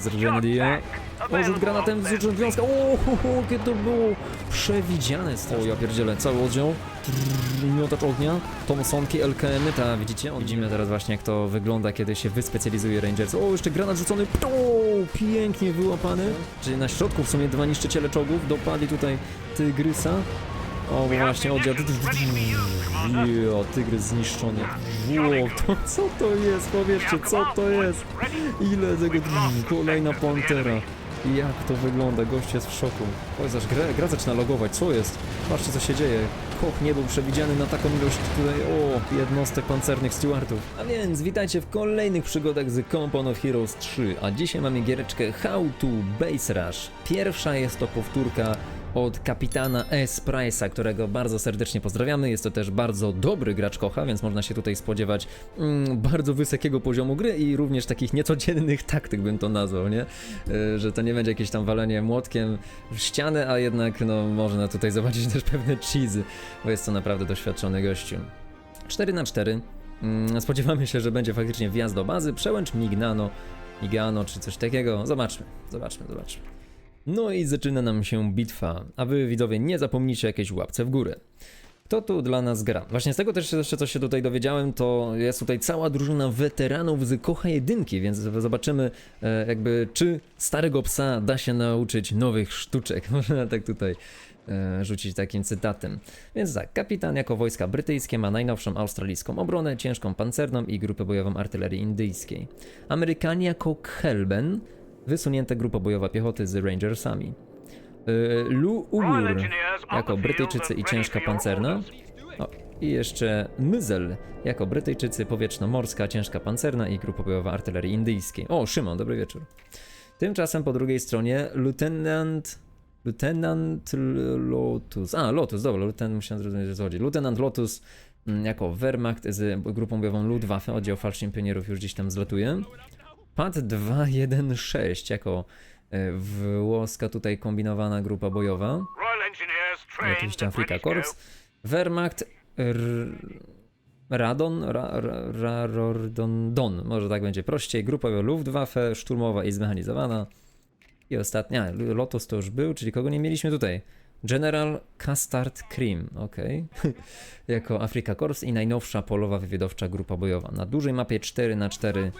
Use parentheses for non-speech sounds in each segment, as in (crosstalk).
Zrżendia. O, rzut granatem z rzut wiązka. O, ho, ho, jakie to było przewidziane. O, ja pierdzielę, cały oddział. Miotacz ognia, Thompsonki, LKM-y, ta widzicie? Widzimy teraz właśnie jak to wygląda, kiedy się wyspecjalizuje Rangers. O, jeszcze granat rzucony, o, pięknie wyłapany. Czyli na środku w sumie dwa niszczyciele czołgów dopadli tutaj Tygrysa. O, właśnie oddział. Jo, tygrys zniszczony. Ło, to co to jest? Powiedzcie, co to jest? Ile tego... Kolejna pantera. Jak to wygląda? Gość jest w szoku. Oj, zaś gra, gra zaczyna logować. Co jest? Patrzcie, co się dzieje. Koch nie był przewidziany na taką ilość tutaj, o, jednostek pancernych stewardów. A więc witajcie w kolejnych przygodach z Compound of Heroes 3, a dzisiaj mamy giereczkę How to Base Rush. Pierwsza jest to powtórka od kapitana S. Price'a, którego bardzo serdecznie pozdrawiamy. Jest to też bardzo dobry gracz kocha, więc można się tutaj spodziewać mm, bardzo wysokiego poziomu gry i również takich niecodziennych (laughs) taktyk bym to nazwał, nie? Y, że to nie będzie jakieś tam walenie młotkiem w ścianę, a jednak no, można tutaj zobaczyć też pewne cheesy, bo jest to naprawdę doświadczony gościu. 4 na 4 Mm, Spodziewamy się, że będzie faktycznie wjazd do bazy, przełęcz Mignano, Migano czy coś takiego. Zobaczmy, zobaczmy, zobaczmy. No i zaczyna nam się bitwa, a wy widzowie nie zapomnijcie jakieś łapce w górę. Kto tu dla nas gra? Właśnie z tego też jeszcze coś się tutaj dowiedziałem, to jest tutaj cała drużyna weteranów z Kocha Jedynki, więc zobaczymy e, jakby czy starego psa da się nauczyć nowych sztuczek. (laughs) Można tak tutaj e, rzucić takim cytatem. Więc tak, kapitan jako wojska brytyjskie ma najnowszą australijską obronę, ciężką pancerną i grupę bojową artylerii indyjskiej. Amerykanie jako Kelben, wysunięta grupa bojowa piechoty z Rangersami. E, Lu Ulur jako Brytyjczycy i ciężka pancerna. O, I jeszcze Myzel jako Brytyjczycy, powietrzno-morska, ciężka pancerna i grupa bojowa artylerii indyjskiej. O, Szymon, dobry wieczór. Tymczasem po drugiej stronie Lieutenant... Lieutenant Lotus. A, Lotus, dobra, Lieutenant, musiałem zrozumieć, co chodzi. Lieutenant Lotus mm, jako Wehrmacht z grupą bojową Luftwaffe, oddział Fallschirmjägerów już gdzieś tam zlatuje. PAD 216 jako e, włoska tutaj kombinowana grupa bojowa. Oczywiście Afrika Korps. Wehrmacht R... Radon, ra, ra, ra, Rordon, Don, może tak będzie prościej. Grupa Luftwaffe, szturmowa i zmechanizowana. I ostatnia, Lotus to już był, czyli kogo nie mieliśmy tutaj? General Custard Cream, ok. (laughs) jako Afrika Korps i najnowsza polowa wywiadowcza grupa bojowa. Na dużej mapie 4 na 4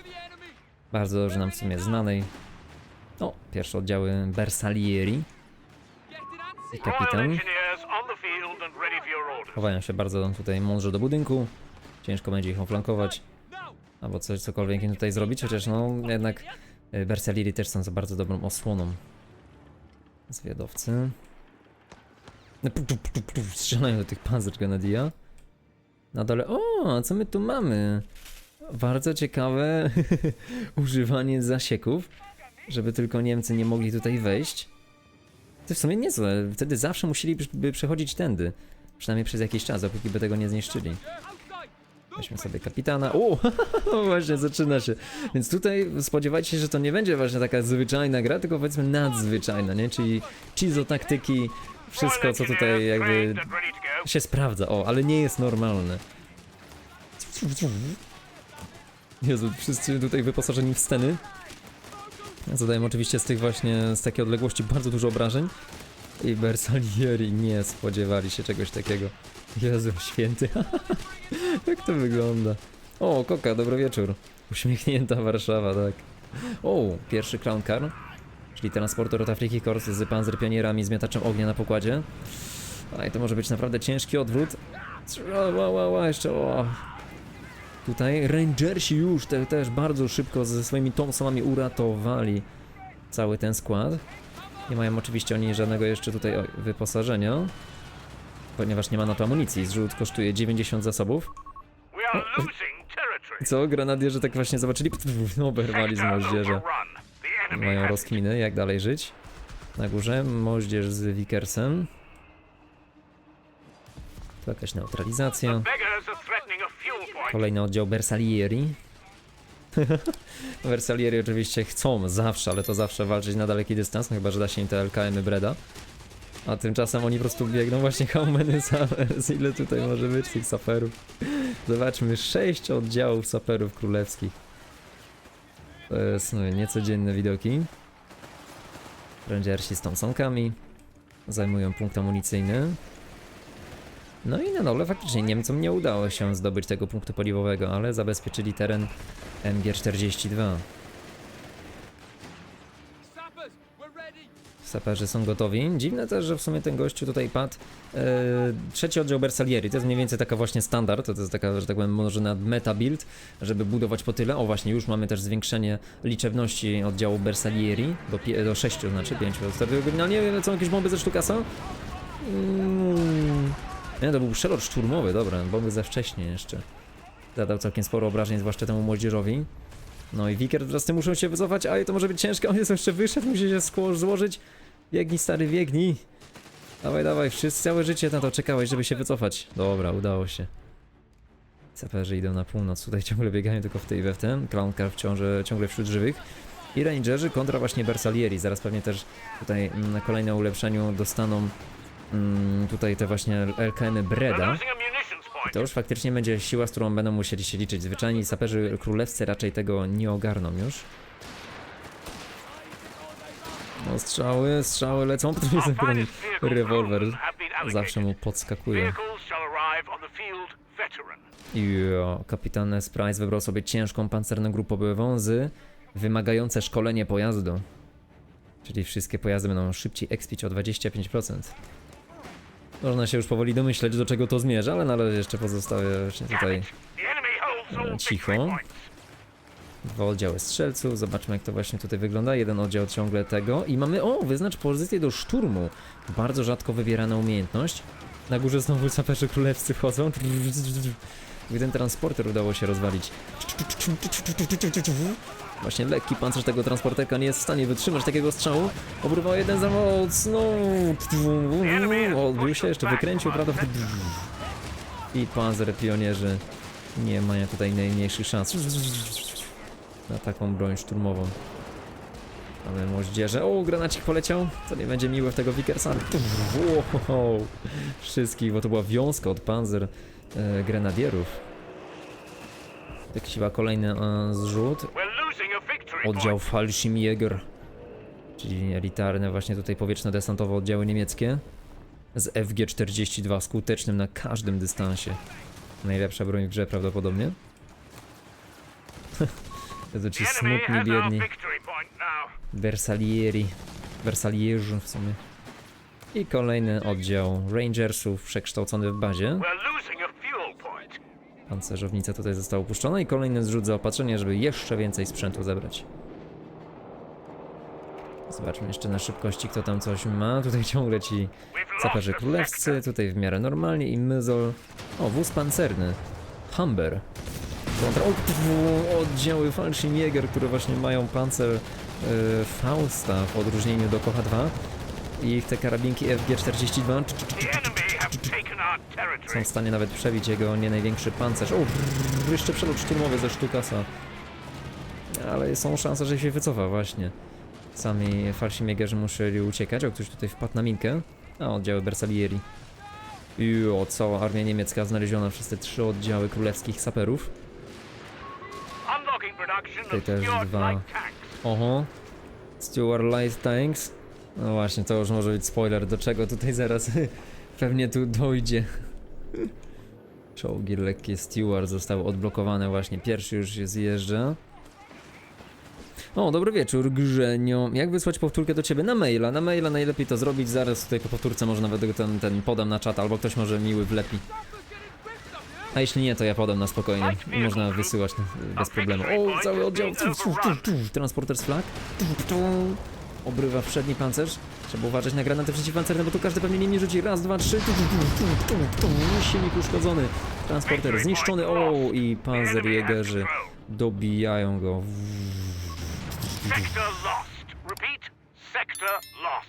bardzo dobrze nam w sumie znanej. O, pierwsze oddziały Bersalieri i kapitan. Chowają się bardzo tutaj mądrze do budynku. Ciężko będzie ich oflankować. Albo coś, cokolwiek im tutaj zrobić, chociaż no jednak y, Bersalieri też są za bardzo dobrą osłoną. Zwiadowcy. No, Strzelają do tych pancerz Ganadia. Na dole. O, co my tu mamy? Bardzo ciekawe (laughs) używanie zasieków, żeby tylko Niemcy nie mogli tutaj wejść. To w sumie niezłe. Wtedy zawsze musieliby przechodzić tędy. Przynajmniej przez jakiś czas, dopóki by tego nie zniszczyli. Weźmy sobie kapitana. O, (laughs) właśnie zaczyna się. Więc tutaj spodziewajcie się, że to nie będzie właśnie taka zwyczajna gra, tylko powiedzmy nadzwyczajna, nie? Czyli chizo taktyki, wszystko co tutaj jakby się sprawdza. O, ale nie jest normalne. Jezu, wszyscy tutaj wyposażeni w sceny. Zadają oczywiście z tych właśnie, z takiej odległości bardzo dużo obrażeń. I Bersalieri nie spodziewali się czegoś takiego. Jezu, święty. (laughs) Jak to wygląda? O, Koka, dobry wieczór. Uśmiechnięta Warszawa, tak. O, pierwszy Clown Car, czyli transporter od Afryki Kors z panzerpionierami z miataczem ognia na pokładzie. A i to może być naprawdę ciężki odwrót. O, o, o, jeszcze o. Tutaj Rangersi już te, też bardzo szybko ze swoimi Thompsonami uratowali cały ten skład. Nie mają oczywiście oni żadnego jeszcze tutaj oj, wyposażenia, ponieważ nie ma na to amunicji. Zrzut kosztuje 90 zasobów. Co? Granadierzy tak właśnie zobaczyli, no, oberwali z moździerza. Mają rozkminy, jak dalej żyć. Na górze moździerz z Wickersem. Tu jakaś neutralizacja. Kolejny oddział Bersalieri. (laughs) Bersalieri oczywiście chcą zawsze, ale to zawsze walczyć na daleki dystans, no chyba że da się im te LKM-y Breda. A tymczasem oni po prostu biegną właśnie Haumeny Savers. (laughs) Ile tutaj może być tych saperów? Zobaczmy, sześć oddziałów saperów królewskich. To jest no, niecodzienne widoki. Rangersi z Thompsonkami zajmują punkt amunicyjny. No i na dole faktycznie Niemcom nie udało się zdobyć tego punktu paliwowego, ale zabezpieczyli teren MG42. Sappers, we're ready. Saperzy są gotowi. Dziwne też, że w sumie ten gościu tutaj padł. Eee, trzeci oddział Bersalieri, to jest mniej więcej taka właśnie standard, to jest taka, że tak powiem, może na meta build, żeby budować po tyle. O właśnie, już mamy też zwiększenie liczebności oddziału Bersalieri do, do 6, znaczy 5. Oryginalnie lecą jakieś bomby ze sztukasa? Mm. Nie, to był przelot szturmowy, dobra, bomby za wcześnie jeszcze. Zadał całkiem sporo obrażeń, zwłaszcza temu młodzieżowi. No i Wiker teraz tym muszą się wycofać, ale to może być ciężko, on jest jeszcze wyszedł, musi się złożyć. Biegnij stary, biegnij. Dawaj, dawaj, wszyscy całe życie na to czekałeś, żeby się wycofać. Dobra, udało się. Saperzy idą na północ, tutaj (laughs) ciągle biegają tylko w tej we w tym. Clowncar wciąż, ciągle wśród żywych. I Rangerzy kontra właśnie Bersalieri. Zaraz pewnie też tutaj mm, na kolejne ulepszeniu dostaną mm, tutaj te właśnie LKM Breda. To już faktycznie będzie siła, z którą będą musieli się liczyć. Zwyczajni saperzy królewscy raczej tego nie ogarną już. No strzały, strzały lecą, (laughs) potem finest vehicles rewolwer zawsze mu podskakuje. Jo, kapitan Sprice wybrał sobie ciężką pancerno-grupową z wymagające szkolenie pojazdu. Czyli wszystkie pojazdy będą szybciej expić o 25%. Można się już powoli domyśleć, do czego to zmierza, ale na razie jeszcze pozostawię właśnie tutaj cicho. Dwa oddziały strzelców, zobaczmy jak to właśnie tutaj wygląda. Jeden oddział ciągle tego i mamy, o, wyznacz pozycję do szturmu. Bardzo rzadko wybierana umiejętność. Na górze znowu saperzy królewscy wchodzą. Ten transporter udało się rozwalić. Właśnie lekki pancerz tego transporterka nie jest w stanie wytrzymać takiego strzału. Obrywał jeden za mocno. Odbił się, jeszcze wykręcił, prawda? I panzer pionierzy nie mają tutaj najmniejszych szans na taką broń szturmową. Mamy moździerze. O, granacik poleciał. To nie będzie miłe w tego Vickersa. Wow. Wszystkich, bo to była wiązka od panzer e, grenadierów. Tak siła kolejny e, zrzut. Oddział. Fallschirmjäger. Czyli elitarne właśnie tutaj powietrzno-desantowe oddziały niemieckie. Z FG-42 skutecznym na każdym dystansie. Najlepsza broń w grze prawdopodobnie. (laughs) to ci enemy smutni, biedni. Versalieri. Versalierzy w sumie. I kolejny oddział Rangersów przekształcony w bazie. Pancerzownica tutaj została opuszczona i kolejny zrzut zaopatrzenia, żeby jeszcze więcej sprzętu zebrać. Zobaczmy jeszcze na szybkości, kto tam coś ma. Tutaj (laughs) ciągle ci saperzy królewscy, tutaj w miarę normalnie i myzol. O, wóz pancerny. Humber. O, oddziały Fallschirmjäger, które właśnie mają pancer e, Fausta w odróżnieniu do Kocha 2. I ich te karabinki FG-42 są w stanie nawet przebić jego nie największy pancerz. O, brrr, jeszcze przelot szturmowy ze sztukasa. Ale są szanse, że się wycofa właśnie. Sami Fallschirmjägerzy musieli uciekać. O, ktoś tutaj wpadł na minkę. A, oddziały Bersalieri. I o, cała armia niemiecka znaleziona przez te trzy oddziały królewskich saperów. Tutaj też dwa. Oho. Stuart Light Tanks. No właśnie, to już może być spoiler, do czego tutaj zaraz pewnie tu dojdzie. Czołgi lekkie Stewart zostały odblokowane właśnie, pierwszy już się zjeżdża. O, dobry wieczór, Grzenio. Jak wysłać powtórkę do ciebie? Na maila, na maila najlepiej to zrobić, zaraz tutaj po powtórce może nawet ten, ten podam na czat, albo ktoś może miły wlepi. A jeśli nie, to ja podam na spokojnie. Można wysyłać bez problemu. O, cały oddział. Transporter z flag. Obrywa przedni pancerz. Trzeba uważać na granaty przeciwpancerne, bo tu każdy pewnie nimi rzuci. Raz, dwa, trzy. Silnik uszkodzony. Transporter zniszczony. O, i control. dobijają go.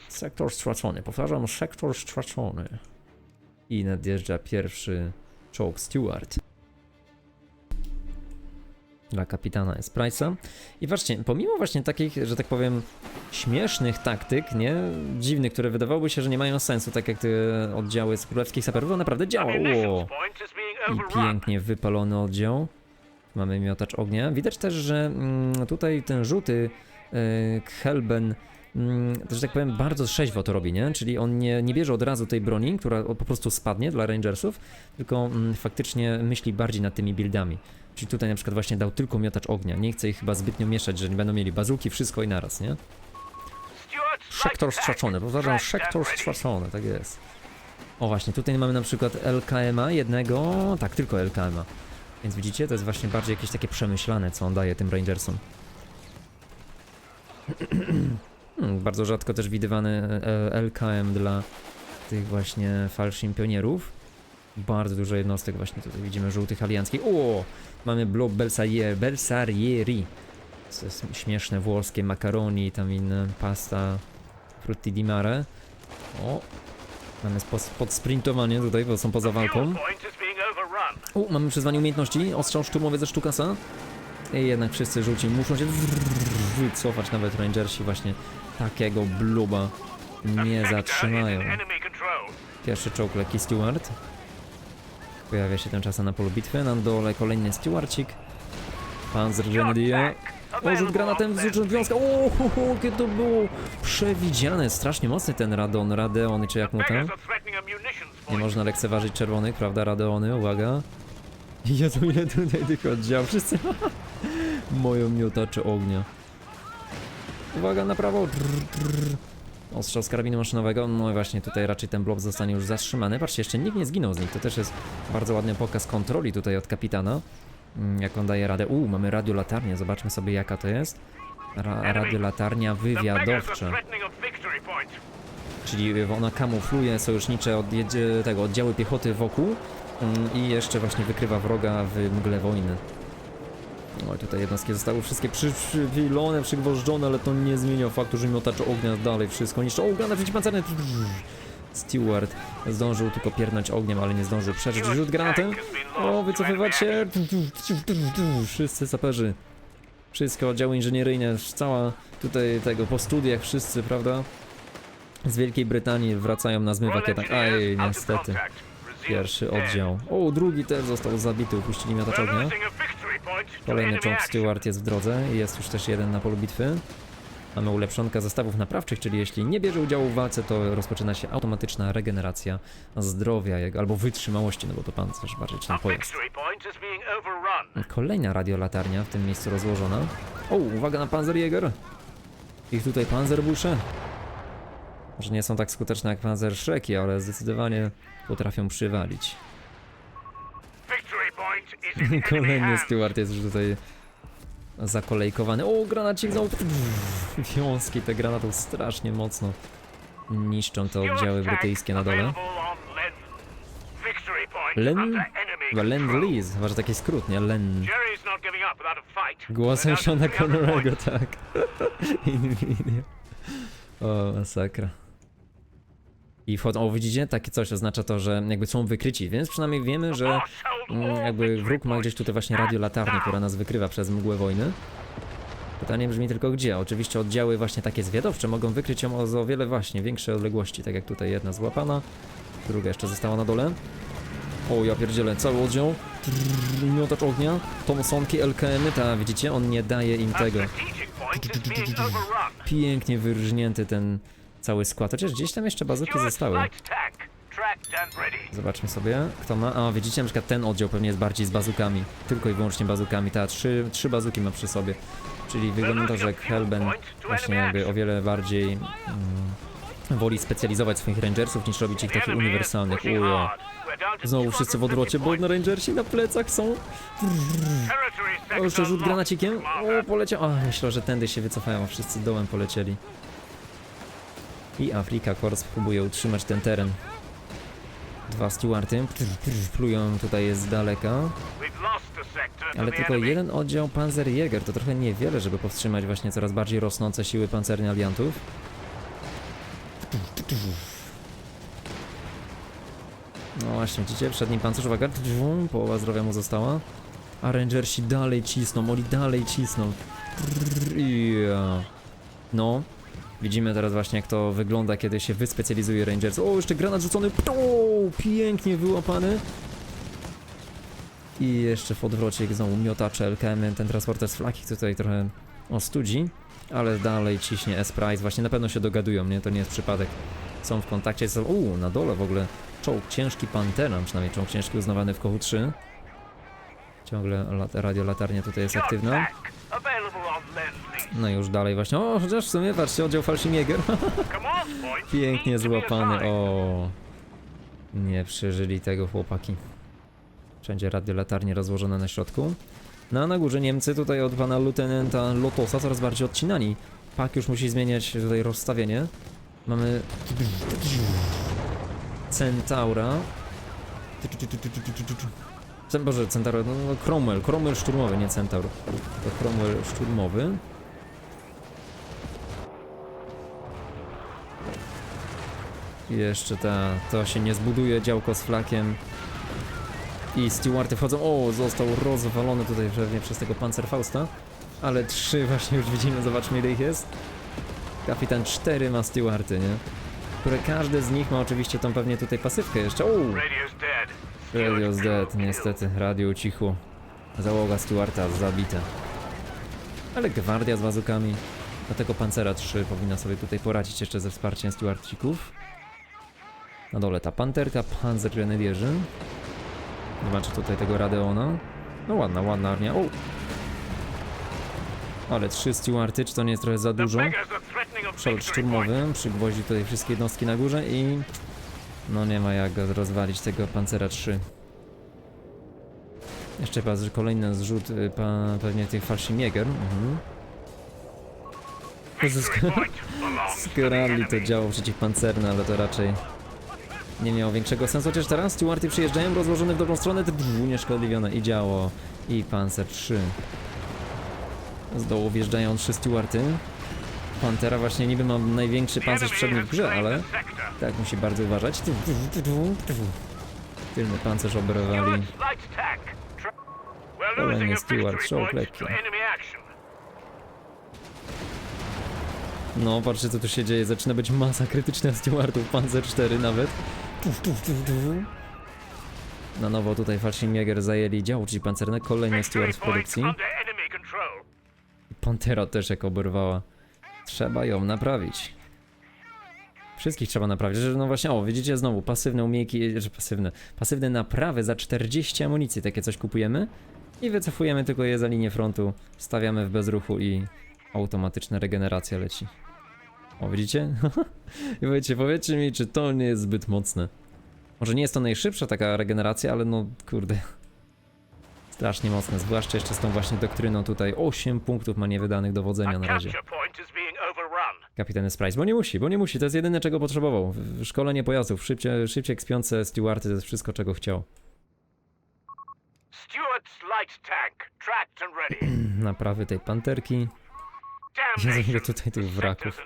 Sektor stracony. Powtarzam, sektor stracony. I nadjeżdża pierwszy czołg Stewart. Dla kapitana jest Price'a. I właśnie, pomimo właśnie takich, że tak powiem, śmiesznych taktyk, nie? Dziwnych, które wydawałoby się, że nie mają sensu, tak jak te oddziały z królewskich saperów, to naprawdę działa. O! I pięknie wypalony oddział. Mamy miotacz ognia. Widać też, że mm, tutaj ten żółty e, Helben że tak powiem, bardzo trzeźwo to robi, nie? Czyli on nie, nie bierze od razu tej broni, która po prostu spadnie dla Rangersów, tylko mm, faktycznie myśli bardziej nad tymi buildami. Czyli tutaj na przykład właśnie dał tylko miotacz ognia. Nie chce ich chyba zbytnio mieszać, że nie będą mieli bazuki, wszystko i naraz, nie? Sektor strzaczony, powtarzam, ready. strzaczony, tak jest. O właśnie, tutaj mamy na przykład LKM-a jednego, tak, tylko LKM-a. Więc widzicie, to jest właśnie bardziej jakieś takie przemyślane, co on daje tym Rangersom. (clears throat) Hmm, Bardzo rzadko też widywany e, LKM dla tych właśnie falszym pionierów. Bardzo dużo jednostek właśnie tutaj widzimy żółtych alianckich. O! Mamy blob Belsarier, Belsarieri. To jest śmieszne włoskie makaroni, tam inne pasta frutti di mare. O! Mamy podsprintowanie tutaj, bo są poza walką. U, mamy przyzwanie umiejętności, ostrzał szturmowy ze sztukasa. I jednak wszyscy żółci muszą się wycofać, nawet rangersi właśnie takiego bluba nie zatrzymają. Pierwszy czołg lekki steward. Pojawia się tymczasem na polu bitwy, na dole kolejny stewardcik. Panzer Grenadier. O, rzut granatem rzut wiązka. O, ho, ho, jakie to było przewidziane. Strasznie mocny ten Radon, Radeon, czy jak mu tam. Nie można lekceważyć czerwonych, prawda, Radeony, uwaga. Jezu, ile tutaj tych oddziałów, wszyscy moją miotacze ognia. Uwaga, na prawo. Ostrzał z karabinu maszynowego, no i właśnie tutaj raczej ten blob zostanie już zatrzymany. Patrzcie, jeszcze nikt nie zginął z nich, to też jest bardzo ładny pokaz kontroli tutaj od kapitana. Mm, Jak on daje radę. U, mamy radiolatarnię, zobaczmy sobie jaka to jest. Ra radiolatarnia wywiadowcza. Czyli ona kamufluje sojusznicze odjedzie, tego, oddziały piechoty wokół mm, i jeszcze właśnie wykrywa wroga w mgle wojny. No i tutaj jednostki zostały wszystkie przy, przywilone, przygwożdżone, ale to nie zmienia faktu, że miotacz ognia dalej wszystko niszczy. O, granat przeciwpancerny! Steward zdążył tylko piernąć ogniem, ale nie zdążył przeżyć. Rzut granatem! O, wycofywać się! Wszyscy saperzy. Wszystkie oddziały inżynieryjne, cała tutaj tego po studiach wszyscy, prawda? Z Wielkiej Brytanii wracają na zmywak jednak. Aj, niestety. Pierwszy oddział. O, drugi też został zabity, upuścili miotacz ognia. Kolejny czołg Stewart jest w drodze i jest już też jeden na polu bitwy. Mamy ulepszonkę zestawów naprawczych, czyli jeśli nie bierze udziału w walce, to rozpoczyna się automatyczna regeneracja zdrowia albo wytrzymałości, no bo to pancerz bardziej czy ten pojazd. Kolejna radiolatarnia w tym miejscu rozłożona. O, uwaga na Panzerjäger! Ich tutaj Panzerbusze. Może nie są tak skuteczne jak Panzerszreki, ale zdecydowanie potrafią przywalić. Kolejny hands. steward jest już tutaj zakolejkowany. O, granacik znowu. (laughs) Wiązki te granatów strasznie mocno niszczą te oddziały brytyjskie na dole. Len. Lend. Lease, chyba że taki skrót, nie? Len. Głosem Shona Connorego, tak. (laughs) Nvidia. O, masakra. I wchodzą, o widzicie, takie coś oznacza to, że jakby są wykryci, więc przynajmniej wiemy, że All jakby wróg ma gdzieś tutaj właśnie radiolatarnię, która nas wykrywa przez mgłę wojny. Pytanie brzmi tylko gdzie? Oczywiście oddziały właśnie takie zwiadowcze mogą wykryć ją o, o wiele właśnie większe odległości, tak jak tutaj jedna złapana, druga jeszcze została na dole. O, ja pierdzielę, cały oddział, Trrr, miotacz ognia, Thompsonki, LKM-y, ta widzicie, on nie daje im tego. Pięknie wyrżnięty ten cały skład, chociaż gdzieś tam jeszcze bazuki zostały. Zobaczmy sobie, kto ma. A, widzicie, na przykład ten oddział pewnie jest bardziej z bazukami. Tylko i wyłącznie bazukami. Ta, trzy, trzy bazuki ma przy sobie. Czyli wygląda że Hellben właśnie jakby o wiele bardziej mm, woli specjalizować swoich rangersów niż robić ich takich uniwersalnych. Ujo. Znowu wszyscy w 250 odwrocie, bo na rangersi na plecach są. O, jeszcze rzut granacikiem. O, poleciał. A, myślę, że tędy się wycofają, wszyscy dołem polecieli. I Afrika Corps próbuje utrzymać ten teren. Dwa stewardy plują tutaj z daleka. Ale tylko jeden oddział Panzerjäger to trochę niewiele, żeby powstrzymać właśnie coraz bardziej rosnące siły pancerne aliantów. No właśnie, widzicie, przedni pancerz, uwaga, połowa zdrowia mu została. A Rangersi dalej cisną, oni dalej cisną. No, widzimy teraz właśnie jak to wygląda, kiedy się wyspecjalizuje Rangers. O, jeszcze granat rzucony, pięknie wyłapany. I jeszcze w odwrocie znowu miotacze LKM, ten transporter z flaki tutaj trochę ostudzi, ale dalej ciśnie S-Price, właśnie na pewno się dogadują, nie? To nie jest przypadek. Są w kontakcie, są, uuu, na dole w ogóle czołg ciężki Pantera, przynajmniej czołg ciężki uznawany w Kochu 3. Ciągle lat, radiolatarnia tutaj jest aktywna. No i już dalej właśnie, o, chociaż w sumie, patrzcie, oddział Falschimieger. (laughs) Pięknie złapany, o. Nie przeżyli tego chłopaki. Wszędzie radiolatarnie rozłożone na środku. No a na górze Niemcy tutaj od pana lutenenta Lotosa coraz bardziej odcinani. Pak już musi zmieniać tutaj rozstawienie. Mamy... Centaura. Cen- Boże, Centaur, no, no Cromwell, Cromwell szturmowy, nie Centaur. To Cromwell szturmowy. Jeszcze ta, to się nie zbuduje, działko z flakiem. I stewardy wchodzą, o, został rozwalony tutaj pewnie przez tego Panzerfausta. Ale trzy właśnie już widzimy, zobaczmy ile ich jest. Kapitan cztery ma stewardy, nie? Które każdy z nich ma oczywiście tą pewnie tutaj pasywkę jeszcze. O, Radio's dead. niestety, radio ucichło. Załoga stewarda zabita. Ale gwardia z bazukami. Dlatego Pancera 3 powinna sobie tutaj poradzić jeszcze ze wsparciem stewardcików. Na dole ta panterka, panzer grenadierzy. Zobaczę tutaj tego Radeona. No ładna, ładna armia. O! Ale trzy stewardy, czy to nie jest trochę za dużo? Przelot szturmowy, przygwoździ tutaj wszystkie jednostki na górze i... No nie ma jak rozwalić tego Pancera 3. Jeszcze chyba kolejny zrzut y, pa, pewnie tych Fallschirmjäger. Mhm. Belongs (laughs) to działo przeciwpancerne, ale to raczej nie miało większego sensu. Chociaż teraz Stewarty przyjeżdżają, rozłożone w dobrą stronę, unieszkodliwione i działo. I Panzer 3. Z dołu wjeżdżają trzy Stewarty. Pantera właśnie niby ma największy pancerz przedni w grze, ale tak musi bardzo uważać. Tylny pancerz oberwali. Kolejny losing a Stuart, victory czołg point lekki. to enemy action. No, patrzcie co tu się dzieje. Zaczyna być masa krytyczna stewardów, Panzer 4 nawet. Tuf, tuf, tuf, tuf. Na nowo tutaj Fallschirmjäger zajęli działo, czyli pancerne. Kolejny steward w produkcji. Pantera też jak oberwała. Trzeba ją naprawić. Wszystkich trzeba naprawić. Że No właśnie, o, widzicie znowu, pasywne umiejki, że pasywne, pasywne naprawy za 40 amunicji, takie coś kupujemy i wycofujemy tylko je za linię frontu, stawiamy w bezruchu i automatyczna regeneracja leci. O, widzicie? (laughs) I powiedzcie, powiedzcie mi, czy to nie jest zbyt mocne. Może nie jest to najszybsza taka regeneracja, ale no, kurde. Strasznie mocne, zwłaszcza jeszcze z tą właśnie doktryną tutaj. 8 punktów ma niewydanych dowodzenia na razie. Kapitan Price, bo nie musi, bo nie musi, to jest jedyne czego potrzebował. Szkolenie pojazdów, szybciej, szybciej kspiące stewardy, to jest wszystko czego chciał. (clears throat) Naprawy tej panterki. Jezu, ile tutaj tych wraków.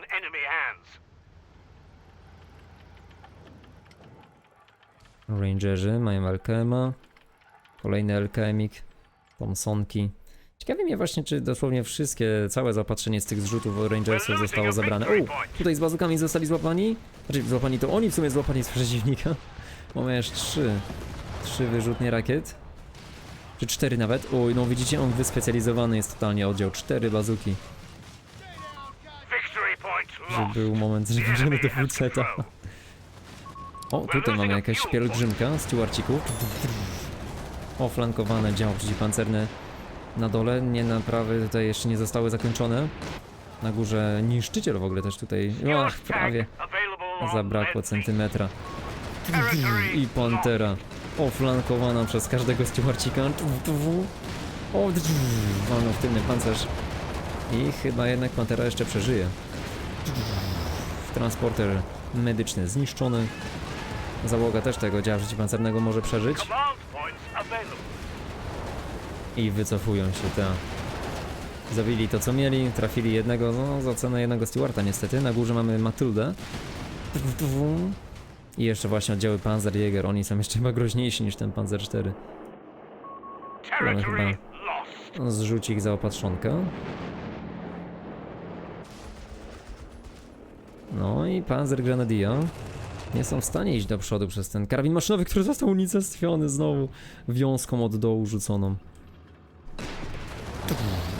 Rangerzy mają LKM-a. Kolejny LKM-ik. Thompsonki. Ciekawi mnie właśnie, czy dosłownie wszystkie, całe zaopatrzenie z tych zrzutów Rangersów zostało zabrane. O! Tutaj z bazukami zostali złapani. Znaczy, złapani to oni w sumie złapani z przeciwnika. (laughs) Mamy jeszcze trzy. Trzy wyrzutnie rakiet. Czy cztery nawet. Oj, no widzicie, on wyspecjalizowany jest totalnie oddział. Cztery bazuki. Że był moment, że enemy do control. O, tutaj mamy jakaś pielgrzymka z ciuarcików. Oflankowane dział przeciwpancerne na dole. Nie naprawy tutaj jeszcze nie zostały zakończone. Na górze niszczyciel w ogóle też tutaj. Ach, Stuart's prawie. Zabrakło centymetra. I Pantera. Oflankowana przez każdego stewardcika. O, mamy w tylny pancerz. I chyba jednak Pantera jeszcze przeżyje. Transporter medyczny zniszczony. Załoga też tego działa przeciwpancernego może przeżyć. I wycofują się te. Zabili to co mieli, trafili jednego, no za cenę jednego stewarda niestety. Na górze mamy Matyldę. I jeszcze właśnie oddziały Panzerjäger, oni są jeszcze chyba groźniejsi niż ten Panzer 4. Territory chyba-. Zrzuci ich zaopatrzonkę. No i Panzer Grenadier. Nie są w stanie iść do przodu przez ten karabin maszynowy, który został unicestwiony znowu wiązką od dołu rzuconą.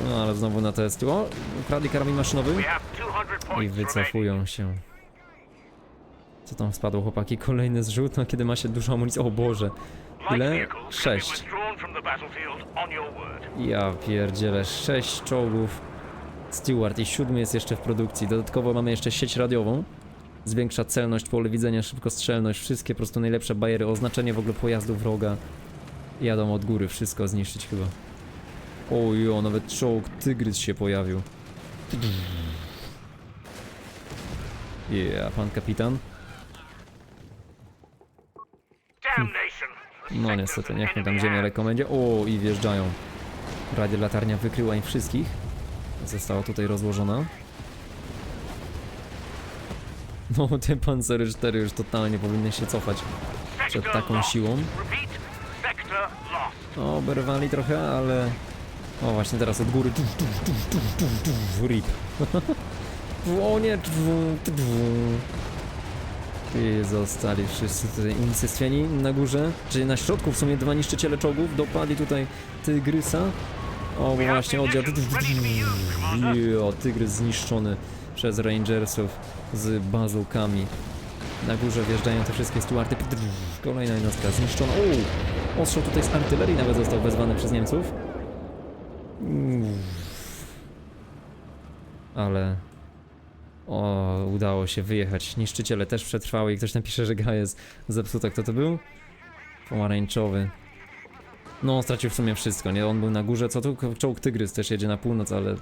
No ale znowu na testy. O, ukradli karabin maszynowy We have 200 i wycofują się. Co tam spadło chłopaki? Kolejny zrzut, no kiedy ma się dużo amunicji. O Boże. Ile? Sześć. Ja pierdzielę, sześć czołgów. Steward i siódmy jest jeszcze w produkcji. Dodatkowo mamy jeszcze sieć radiową. Zwiększa celność, pole widzenia, szybkostrzelność, wszystkie po prostu najlepsze bajery, oznaczenie w ogóle pojazdu wroga. Jadą od góry, wszystko zniszczyć chyba. Ojo, nawet czołg Tygrys się pojawił. Yeah, pan kapitan. No niestety, niech mnie tam ziemia rekomendzie. O, i wjeżdżają. Radio latarnia wykryła im wszystkich. Została tutaj rozłożona. (laughs) No, te pancery 4 już totalnie powinny się cofać przed taką siłą. O, oberwali trochę, ale... O, właśnie teraz od góry. Rip. O nie. I zostali wszyscy tutaj unicestwieni na górze. Czyli na środku w sumie dwa niszczyciele czołgów dopadli tutaj Tygrysa. O, właśnie oddział. (laughs) Jo, Tygrys zniszczony przez Rangersów z bazukami. Na górze wjeżdżają te wszystkie stuarty. Kolejna jednostka zniszczona. O! Ostrzał tutaj z artylerii nawet został wezwany przez Niemców. Ale... O, udało się wyjechać. Niszczyciele też przetrwały i ktoś napisze, że gra jest zepsuta. Kto to był? Pomarańczowy. No, stracił w sumie wszystko, nie? On był na górze, co tu? Czołg Tygrys też jedzie na północ, ale...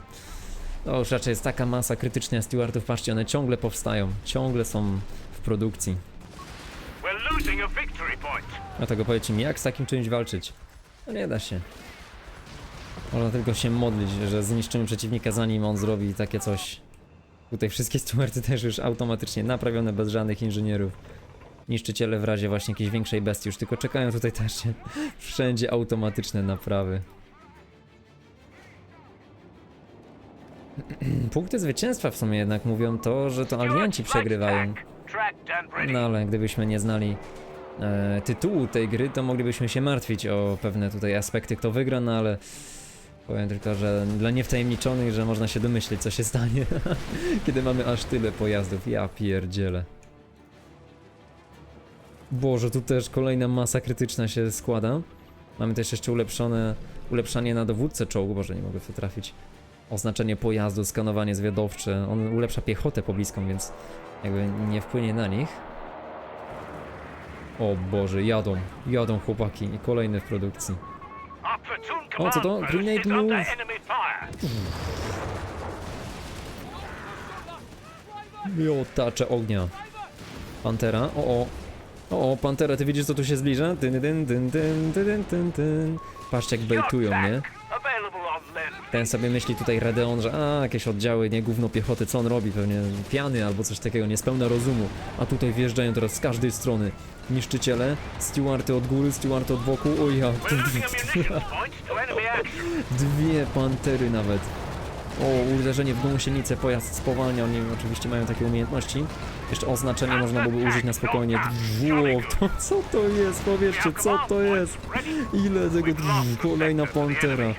To już raczej jest taka masa krytyczna stewardów, patrzcie, one ciągle powstają. Ciągle są w produkcji. Dlatego powiedzcie mi, jak z takim czymś walczyć? No nie da się. Można tylko się modlić, że zniszczymy przeciwnika zanim on zrobi takie coś. Tutaj wszystkie stewardy też już automatycznie naprawione bez żadnych inżynierów. Niszczyciele w razie właśnie jakiejś większej bestii już tylko czekają tutaj (laughs) też. Wszędzie automatyczne naprawy. (clears throat) Punkty zwycięstwa w sumie jednak mówią to, że to alianci przegrywają. No ale gdybyśmy nie znali e, tytułu tej gry, to moglibyśmy się martwić o pewne tutaj aspekty, kto wygra, no ale powiem tylko, że dla niewtajemniczonych, że można się domyślić, co się stanie, (laughs) kiedy mamy aż tyle pojazdów. Ja pierdzielę. Boże, tu też kolejna masa krytyczna się składa. Mamy też jeszcze ulepszone, ulepszanie na dowódcę czołgu, Boże, nie mogę w to trafić. Oznaczenie pojazdu, skanowanie zwiadowcze. On ulepsza piechotę pobliską, więc jakby nie wpłynie na nich. O Boże, jadą, jadą chłopaki i kolejne w produkcji. O, co to? Grenade move. Miotacze ognia. Pantera, o o. O o, Pantera, ty widzisz co tu się zbliża? Tyn, tyn, tyn, tyn, tyn, tyn, tyn. Patrzcie jak bejtują, nie? Ten sobie myśli tutaj Radeon, że a, jakieś oddziały, nie, gówno piechoty, co on robi? Pewnie piany albo coś takiego, nie spełna rozumu. A tutaj wjeżdżają teraz z każdej strony. Niszczyciele, stewarty od góry, stewarty od boku, o ja. (laughs) Dwie pantery nawet. O, uderzenie w gąsienicę, pojazd spowalnia, oni oczywiście mają takie umiejętności. Jeszcze oznaczenie można byłoby użyć na spokojnie. Wow, to co to jest? Powiedzcie, co to jest? Ile tego kolejna pantera.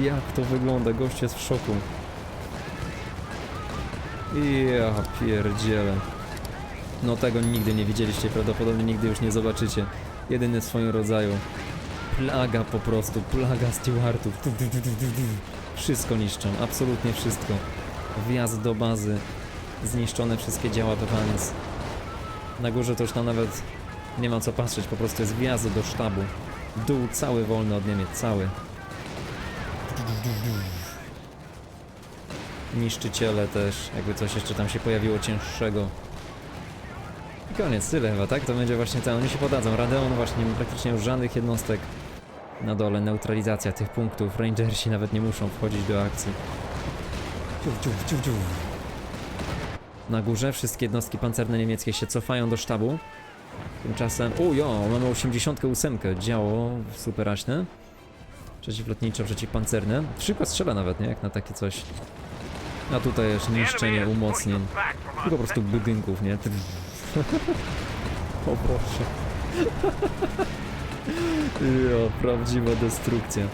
Jak to wygląda? Gość jest w szoku. Ja pierdzielę. No tego nigdy nie widzieliście, prawdopodobnie nigdy już nie zobaczycie. Jedyny w swoim rodzaju. Plaga po prostu, plaga stewardów. Wszystko niszczą, absolutnie wszystko. Wjazd do bazy, zniszczone wszystkie działa Bewaniec. Na górze to już tam nawet nie ma co patrzeć, po prostu jest wjazd do sztabu. Dół cały wolny od Niemiec, cały. Niszczyciele też, jakby coś jeszcze tam się pojawiło cięższego. I koniec, tyle chyba, tak? To będzie właśnie ten, oni się podadzą. Radeon właśnie praktycznie już żadnych jednostek na dole, neutralizacja tych punktów. Rangersi nawet nie muszą wchodzić do akcji. Na górze wszystkie jednostki pancerne niemieckie się cofają do sztabu. Tymczasem, o jo, mamy 88 działo superaśne. Przeciwlotnicze, przeciwpancerne. Szybko strzela nawet, nie? Jak na takie coś. A tutaj enemy niszczenie umocnień. our po prostu budynków, nie? (laughs) O Boże. (laughs) Jo, prawdziwa destrukcja.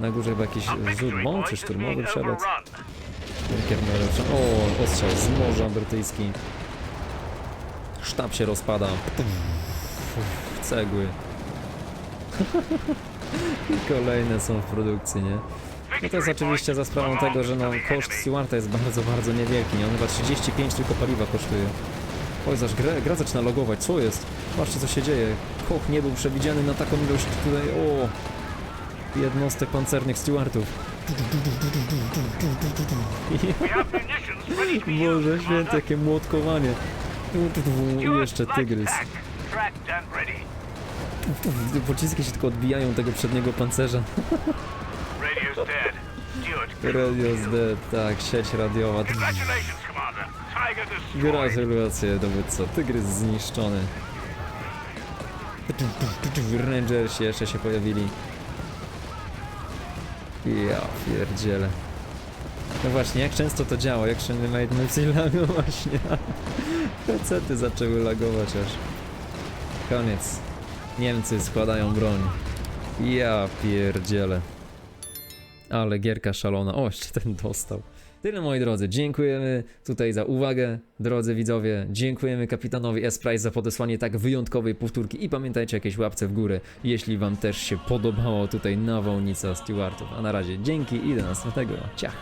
Na górze chyba jakiś rzut bomb czy szturmowy przelot. O, ostrzał z morza brytyjski. Sztab się rozpada. Cegły. (laughs) (laughs) Kolejne są w produkcji, nie? No to jest oczywiście za sprawą tego, że no koszt Stewarta jest bardzo, bardzo niewielki, nie? On chyba 35 tylko paliwa kosztuje. Oj, zaś gra, gra zaczyna logować, co jest? Patrzcie co się dzieje. Koch nie był przewidziany na taką ilość tutaj, o! Jednostek pancernych use, (laughs) Boże Commander. jakie młotkowanie. Jeszcze tygrys. Pociski się tylko odbijają tego przedniego pancerza. Radio's dead. Stuart, Radio z dead, tak, sieć radiowa. Gratulacje, dowódco. Tygrys zniszczony. Rangersi jeszcze się pojawili. Ja pierdzielę. No właśnie, jak często to działa? Jak się Made Multi lago właśnie? Pecety zaczęły lagować aż. Koniec. Niemcy składają broń. Ja pierdzielę. Ale gierka szalona. O, ten dostał. Tyle moi drodzy, dziękujemy tutaj za uwagę, drodzy widzowie. Dziękujemy kapitanowi S-Price za podesłanie tak wyjątkowej powtórki i pamiętajcie jakieś łapce w górę, jeśli wam też się podobało tutaj nawałnica Stewardów. A na razie dzięki i do następnego. Ciach!